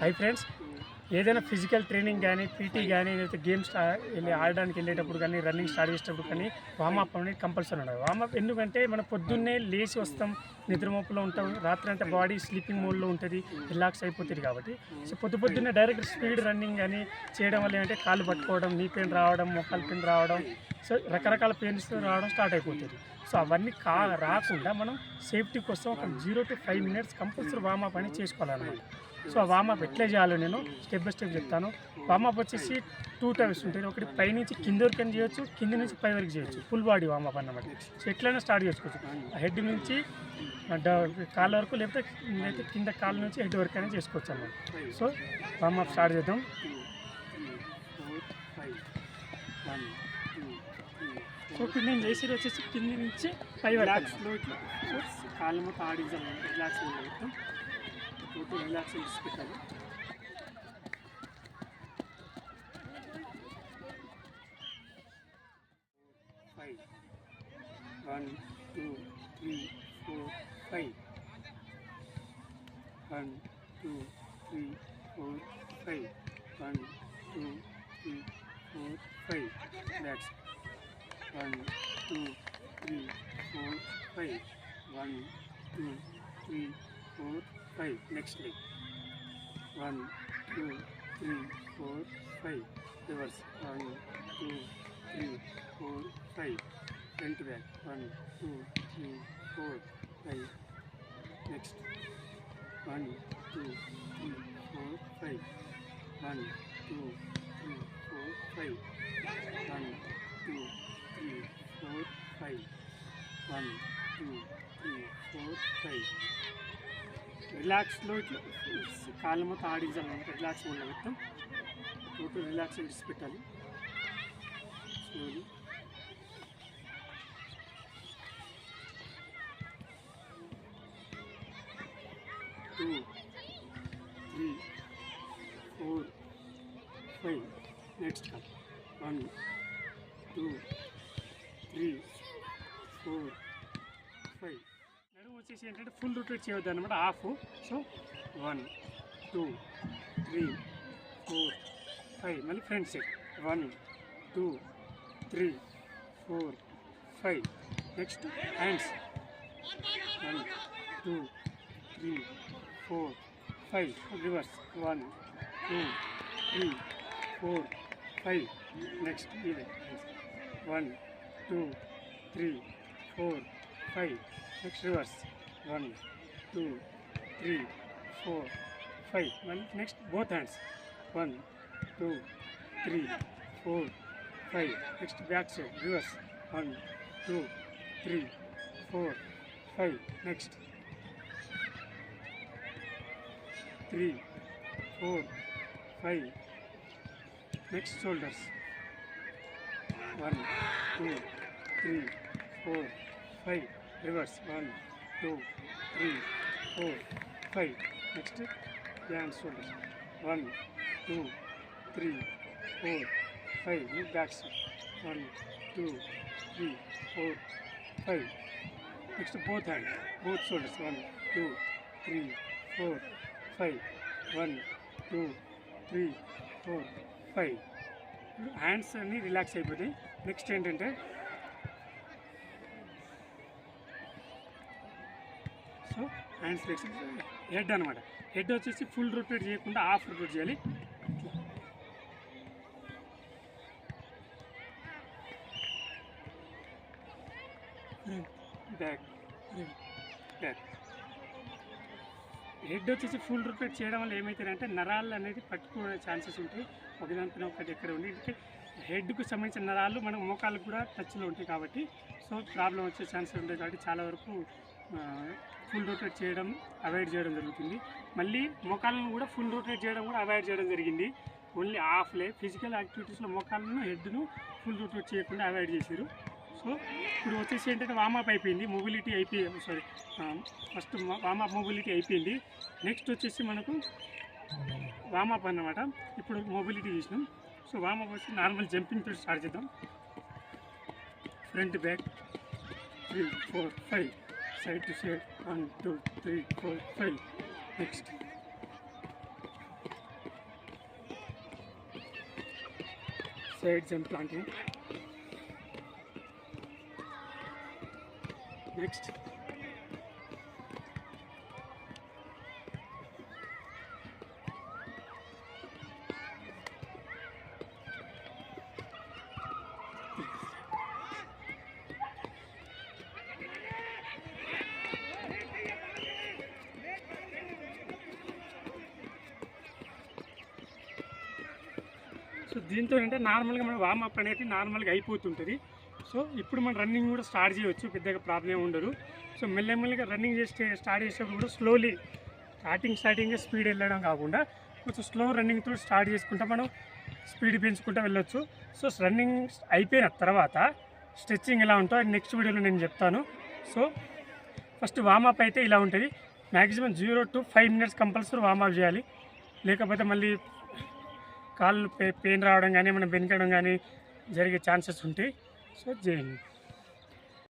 Hi friends. ఏదైనా physical training కానీ PT కానీ లేకపోతే గేమ్స్ వెళ్ళి ఆడడానికి వెళ్ళేటప్పుడు కానీ రన్నింగ్ స్టార్ట్ చేసేటప్పుడు కానీ వామప్ అనేది కంపల్సరీ ఉండదు వామప్ ఎందుకంటే మనం పొద్దున్నే లేచి వస్తాం నిద్రమొప్పులో ఉంటాం రాత్రి అంతా బాడీ స్లీపింగ్ మోడ్లో ఉంటుంది రిలాక్స్ అయిపోతుంది కాబట్టి. సో పొద్దు పొద్దున్నే డైరెక్ట్ స్పీడ్ రన్నింగ్ కానీ చేయడం వల్ల ఏంటంటే కాళ్ళు పట్టుకోవడం నీ పెయిన్ రావడం మొక్కల పెయిన్ రావడం సో రకరకాల పెయిన్స్ రావడం స్టార్ట్ అయిపోతుంది. సో అవన్నీ కా రాకుండా మనం సేఫ్టీ కోసం ఒక zero to five minutes compulsory warmup అని చేసుకోవాలన్నమాట. సో ఆ వామప్ ఎట్లా చేయాలో నేను స్టెప్ బై స్టెప్ చెప్తాను. వామప్ వచ్చేసి టూ టైప్స్ ఉంటాయి. ఒకటి పై నుంచి కింద వరకు అని చేయొచ్చు కింద నుంచి పై వరకు చేయొచ్చు. ఫుల్ బాడీ వామప్ అన్నమాట. సో ఎట్లయినా స్టార్ట్ చేసుకోవచ్చు. హెడ్ నుంచి కాళ్ళ వరకు లేకపోతే లేకపోతే కింద కాళ్ళ నుంచి హెడ్ వరకు అయినా చేసుకోవచ్చు అన్నమాట. సో వామప్ స్టార్ట్ చేద్దాం. సో ఇప్పుడు నేను చేసేది వచ్చేసి కింద నుంచి పై వరకు. కాళ్ళు మొత్తం ఆడించాలి. Relax go to relaxation hospital. Five. One, two, three, four, five. One, two, three, four, five. One, two, three, four, five. That's one, two, three, four, five. One, two, three, four, 5 next leg 1 2 3 4 5 reverse. 1 2 3 4 5 front back. 1 2 3 4 5 next. 1 2 3 4 5 1 2 3 4 5 1 2 3 4 5 1 2 3 4 5 రిలాక్స్లో ఇట్లా కాళ్ళ మొత్తం ఆడించాలి relax మోడ్లో మొత్తం. Total relax విడిచి పెట్టాలి slowly two three four five next one two three four five వచ్చేసి ఏంటంటే ఫుల్ రొటేట్ చేయొద్దు అనమాట half so one two three four five మళ్ళీ front side one two three four five next hands one two three four five reverse one two three four five next ఇది one two three four five next reverse one, two, three, four, five. Next both hands. One, two, three, four, five. Next back side, reverse. One, two, three, four, five. Next. Three, four, five. Next shoulders. One, two, three, four, five. Reverse. One, two three four five next hand shoulders one two three four five backs one two three four five next both hand both shoulders one two three four five one two three four five hands అన్నీ relax అయిపోతాయి. Next ఏంటంటే hands relax head అనమాట. Head వచ్చేసి full rotate చేయకుండా half rotate చేయాలి. Back back head వచ్చేసి full rotate చేయడం వల్ల ఏమవుతుందంటే నరాలు అనేది పట్టుకునే ఛాన్సెస్ ఉంటాయి. ఒకదానిపైన ఒకటి ఎక్కడ ఉండి అంటే హెడ్కు సంబంధించిన నరాలు మన మోకాళ్ళకు కూడా టచ్లో ఉంటాయి కాబట్టి సో ప్రాబ్లం వచ్చే ఛాన్సెస్ ఉంటాయి కాబట్టి చాలా వరకు ఫుల్ రొటేట్ చేయడం అవాయిడ్ చేయడం జరుగుతుంది. మళ్ళీ మోకాళ్ళను కూడా ఫుల్ రొటేట్ చేయడం కూడా అవాయిడ్ చేయడం జరిగింది. ఓన్లీ హాఫ్లే ఫిజికల్ యాక్టివిటీస్లో మోకాళ్ళను హెడ్ను ఫుల్ రొటేట్ చేయకుండా అవాయిడ్ చేశారు. సో ఇప్పుడు వచ్చేసి ఏంటంటే వామప్ అయిపోయింది మొబిలిటీ అయిపోయి సారీ ఫస్ట్ వామప్ మొబిలిటీ అయిపోయింది. నెక్స్ట్ వచ్చేసి మనకు వామప్ అన్నమాట. ఇప్పుడు మొబిలిటీ చేసినాం. సో వామప్ వచ్చి నార్మల్ జంపింగ్ తోటి స్టార్ట్ చేద్దాం. Front back three four five side to side, one, two, three, four, five. Next. Side jump planting. Next. దీంతో అంటే నార్మల్గా మన వార్మప్ అనేది నార్మల్గా అయిపోతుంటుంది. సో ఇప్పుడు మనం రన్నింగ్ కూడా స్టార్ట్ చేయవచ్చు పెద్దగా ప్రాబ్లం ఉండదు. సో మెల్లమెల్లగా రన్నింగ్ చేస్తే స్టార్ట్ చేసేటప్పుడు కూడా స్లోలీ స్టార్టింగ్ స్టార్టింగ్గా స్పీడ్ వెళ్ళడం కాకుండా కొంచెం స్లో రన్నింగ్తో స్టార్ట్ చేసుకుంటా మనం స్పీడ్ పెంచుకుంటూ వెళ్ళొచ్చు. సో రన్నింగ్ అయిపోయిన తర్వాత స్ట్రెచ్చింగ్ ఎలా ఉంటుందో అది నెక్స్ట్ వీడియోలో నేను చెప్తాను. సో ఫస్ట్ వామప్ అయితే ఇలా ఉంటుంది. Maximum zero to five minutes compulsory warmup చేయాలి. లేకపోతే మళ్ళీ కాళ్ళు పెయిన్ రావడం కానీ మనం బెనికడం కానీ జరిగే ఛాన్సెస్ ఉంటాయి. సో చేయండి